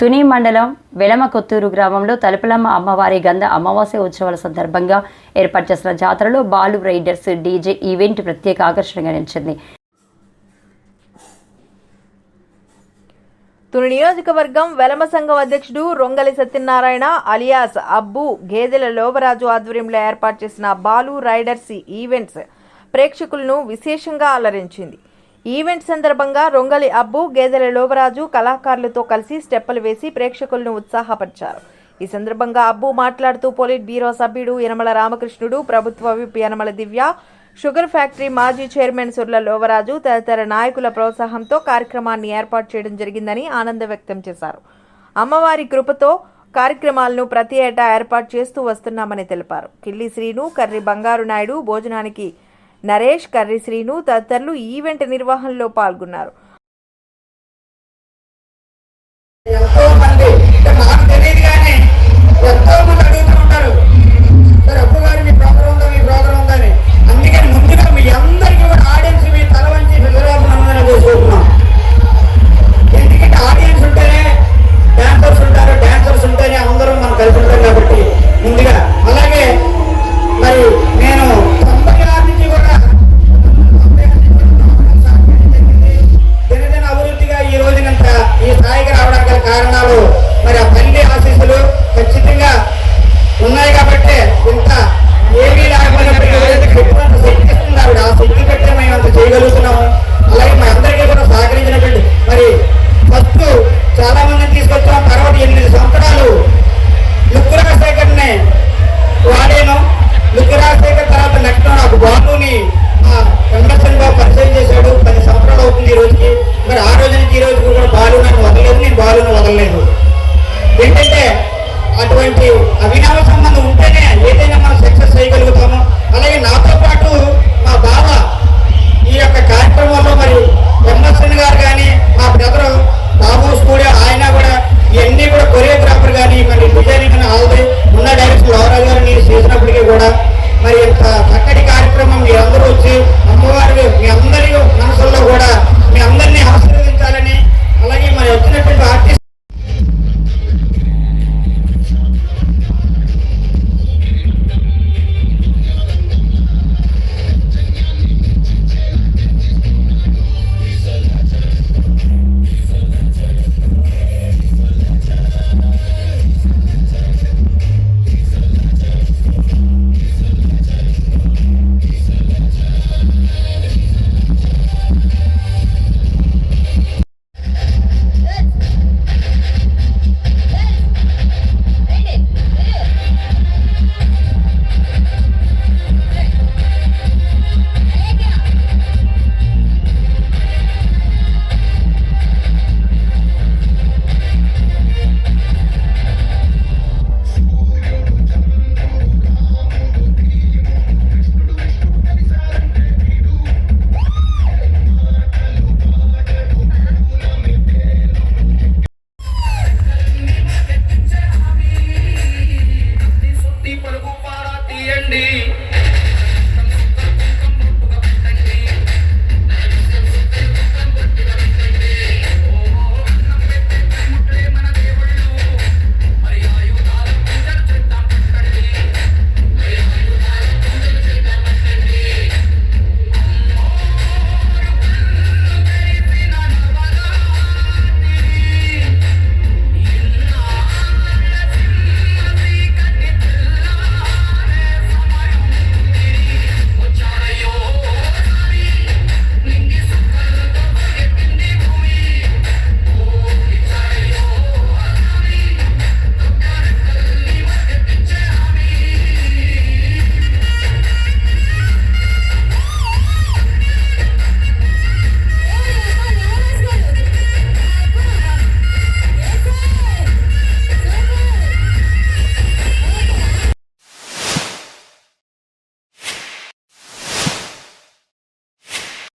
తుని మండలం వెలమకొత్తూరు గ్రామంలో తలుపులమ్మ అమ్మవారి గంధ అమావాస్య ఉత్సవాల సందర్భంగా ఏర్పాటు చేసిన జాతరలో బాలు రైడర్స్ డీజే ఈవెంట్ ప్రత్యేక ఆకర్షణగా నిలిచింది. తుని నియోజకవర్గం వెలమ సంఘం అధ్యక్షుడు రొంగలి సత్యనారాయణ అలియాస్ అబ్బు గేదెల లోవరాజు ఆధ్వర్యంలో ఏర్పాటు చేసిన బాలు రైడర్స్ ఈవెంట్స్ ప్రేక్షకులను విశేషంగా అలరించింది. ఈవెంట్ సందర్భంగా రొంగలి అబ్బు గేదెల లోవరాజు కళాకారులతో కలిసి స్టెప్పులు వేసి ప్రేక్షకులను ఉత్సాహపరిచారు. ఈ సందర్భంగా అబ్బు మాట్లాడుతూ పోలిట్ బ్యూరో సభ్యుడు యనమల రామకృష్ణుడు ప్రభుత్వ whip Yanamala Divya sugar factory మాజీ చైర్మన్ సుర్ల లోవరాజు తదితర నాయకుల ప్రోత్సాహంతో కార్యక్రమాన్ని ఏర్పాటు చేయడం జరిగిందని ఆనందం వ్యక్తం చేశారు. అమ్మవారి కృపతో కార్యక్రమాలను ప్రతి ఏటా ఏర్పాటు చేస్తూ వస్తున్నామని తెలిపారు. కిల్లి శ్రీను కర్రి బంగారు నాయుడు భోజనానికి నరేష్ కర్రి శ్రీను తదితరులు ఈవెంట్ నిర్వహణలో పాల్గొన్నారు. అటువంటి అవినావ సంబంధం ఉంటేనే ఏదైనా మనం సక్సెస్ చేయగలుగుతాము. అలాగే నాతో పాటు మా బావ ఈ యొక్క కార్యక్రమం